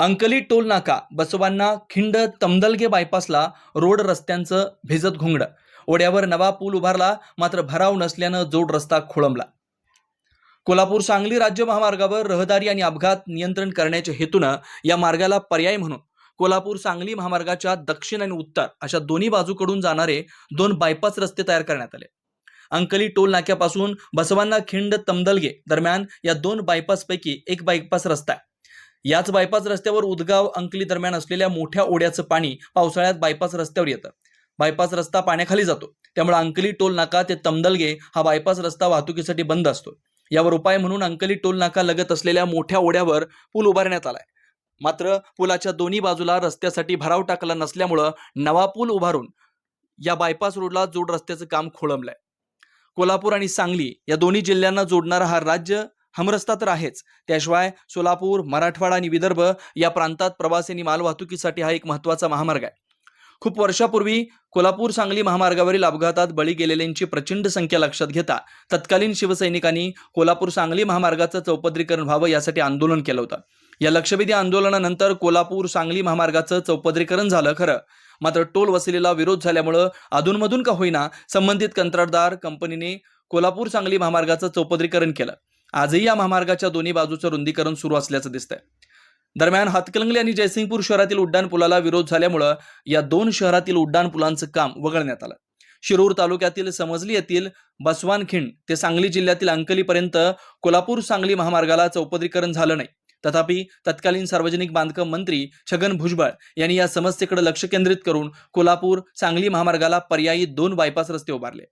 Ankali toll नाका बसवांना खिंड Tamadalge बायपासला road रस्त्यांचं भिजत घोंगड. ओढ्यावर नवा पूल उभारला मात्र भराव नसल्यानं जोड रस्ता खोळंबला. कोल्हापूर सांगली राज्य महामार्गावर रहदारी आणि अपघात नियंत्रण करण्याच्या हेतूनं या मार्गाला पर्याय म्हणून कोल्हापूर सांगली महामार्गाच्या दक्षिण आणि उत्तर अशा दोन्ही बाजूकडून जाणारे दोन बायपास रस्ते तयार करण्यात आले. अंकली टोल नाक्यापासून बसवांना खिंड तमदलगे दरम्यान या दोन बायपासपैकी एक बायपास रस्ता आहे. याच बायपास रस्त्यावर उदगाव अंकली दरम्यान असलेल्या मोठ्या ओढ्याचं पाणी पावसाळ्यात बायपास रस्त्यावर येतं. बायपास रस्ता पाण्याखाली जातो. त्यामुळे अंकली टोल नाका ते तमदलगे हा बायपास रस्ता वाहतुकीसाठी बंद असतो. यावर उपाय म्हणून अंकली टोल नाका लगत असलेल्या मोठ्या ओढ्यावर पूल उभारण्यात आलाय. मात्र पुलाच्या दोन्ही बाजूला रस्त्यासाठी भराव टाकला नसल्यामुळं नवा पूल उभारून या बायपास रोडला जोड रस्त्याचं काम खोळंबलंय. कोल्हापूर आणि सांगली या दोन्ही जिल्ह्यांना जोडणारा हा राज्य हमरस्ता तर आहेच. त्याशिवाय सोलापूर मराठवाडा आणि विदर्भ या प्रांतात प्रवासी आणि मालवाहतुकीसाठी हा एक महत्त्वाचा महामार्ग आहे. खूप वर्षापूर्वी कोल्हापूर सांगली महामार्गावरील अपघातात बळी गेलेल्यांची प्रचंड संख्या लक्षात घेता तत्कालीन शिवसैनिकांनी कोल्हापूर सांगली महामार्गाचं चौपदरीकरण व्हावं यासाठी आंदोलन केलं होतं. या लक्षवेधी आंदोलनानंतर कोल्हापूर सांगली महामार्गाचं चौपदरीकरण झालं खरं. मात्र टोल वसुलीला विरोध झाल्यामुळं अधूनमधून का होईना संबंधित कंत्राटदार कंपनीने कोल्हापूर सांगली महामार्गाचं चौपदरीकरण केलं. आजही या महामार्गाच्या दोन्ही बाजूचं रुंदीकरण सुरू असल्याचं दिसतंय. दरम्यान हातकलंगली आणि जयसिंगपूर शहरातील उड्डाण पुलाला विरोध झाल्यामुळं या दोन शहरातील उड्डाण पुलांचं काम वगळण्यात आलं. शिरूर तालुक्यातील समजली येथील बसवानखिंड ते सांगली जिल्ह्यातील अंकलीपर्यंत कोल्हापूर सांगली महामार्गाला चौपदरीकरण झालं नाही. तथापि तत्कालीन सार्वजनिक बांधकाम मंत्री छगन भुजबळ यांनी या समस्येकडे लक्ष केंद्रित करून कोल्हापूर सांगली महामार्गाला पर्यायी दोन बायपास रस्ते उभारले.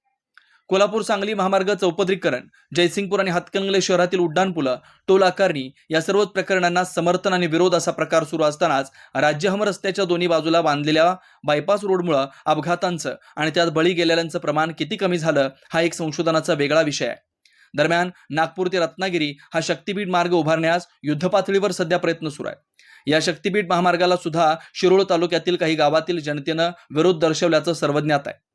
कोल्हापूर सांगली महामार्ग चौपदरीकरण जयसिंगपूर आणि हातकंगले शहरातील उड्डाण पुलं टोल आकारणी या सर्व प्रकरणांना समर्थन आणि विरोध असा प्रकार सुरू असतानाच राज्य हम रस्त्याच्या दोन्ही बाजूला बांधलेल्या बायपास रोडमुळं अपघातांचं आणि त्यात बळी गेलेल्यांचं प्रमाण किती कमी झालं हा एक संशोधनाचा वेगळा विषय आहे. दरम्यान नागपूर ते रत्नागिरी हा शक्तीपीठ मार्ग उभारण्यास युद्धपातळीवर सध्या प्रयत्न सुरू आहे. या शक्तीपीठ महामार्गाला सुद्धा शिरोळ तालुक्यातील काही गावातील जनतेनं विरोध दर्शवल्याचं सर्वज्ञात आहे.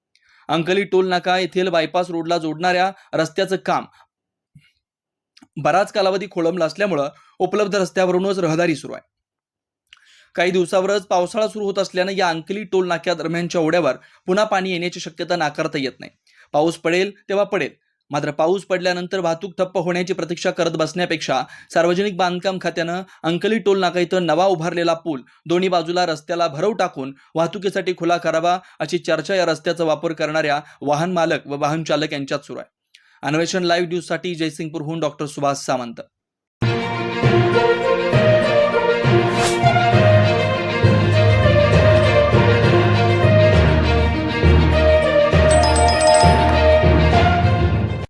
अंकली टोल नाका येथील बायपास रोडला जोडणाऱ्या रस्त्याचं काम. बराच कालावधी खोळंबला असल्यामुळं उपलब्ध रस्त्यावरूनच रहदारी सुरू आहे. काही दिवसावरच पावसाळा सुरू होत असल्यानं या अंकली टोल नाक्या दरम्यानच्या ओढ्यावर पुन्हा पाणी येण्याची शक्यता नाकारता येत नाही. पाऊस पडेल तेव्हा पडेल. मात्र पाऊस पडल्यानंतर वाहतूक ठप्प होण्याची प्रतीक्षा करत बसण्यापेक्षा सार्वजनिक बांधकाम खात्यानं अंकली टोल नाका इथं नवा उभारलेला पूल दोन्ही बाजूला रस्त्याला भरव टाकून वाहतुकीसाठी खुला करावा अशी चर्चा या रस्त्याचा वापर करणाऱ्या वाहन मालक व वाहन चालक यांच्यात सुरू आहे. अन्वेषण लाईव्ह न्यूजसाठी जयसिंगपूरहून डॉक्टर सुभाष सामंत.